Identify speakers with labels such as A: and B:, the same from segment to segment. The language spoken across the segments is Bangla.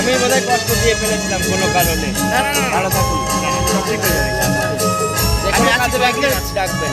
A: আমি বোধহয় কষ্ট দিয়ে ফেলেছিলাম কোনো কারণে। ভালো থাকুন। ডাকবেন।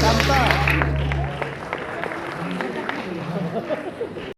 B: Santa.